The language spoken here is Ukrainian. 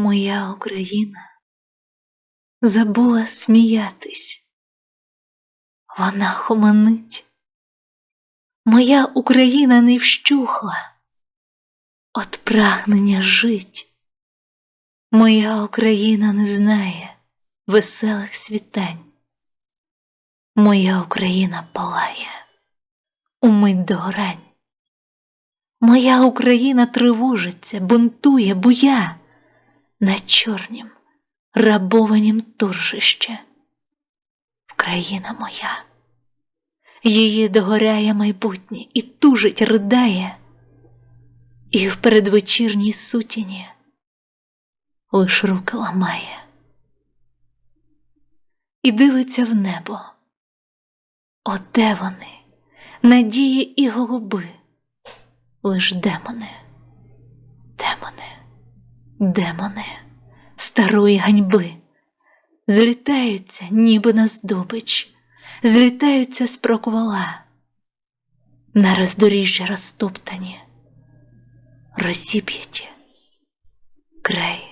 Моя Україна забула сміятись. Вона хоманить. Моя Україна не вщухла от прагнення жить. Моя Україна не знає веселих світань. Моя Україна палає умить догорань. Моя Україна тривожиться, бунтує, буя на чорнім, рабованім торжище. Україна моя, її догоряє майбутнє і тужить, ридає, і в передвечірній сутіні лиш руки ламає і дивиться в небо. О, де вони, надії і голуби, лиш демони, демони старої ганьби, злітаються, ніби на здобич, злітаються з проквола, на роздоріжжя розтоптані, розіб'яті край.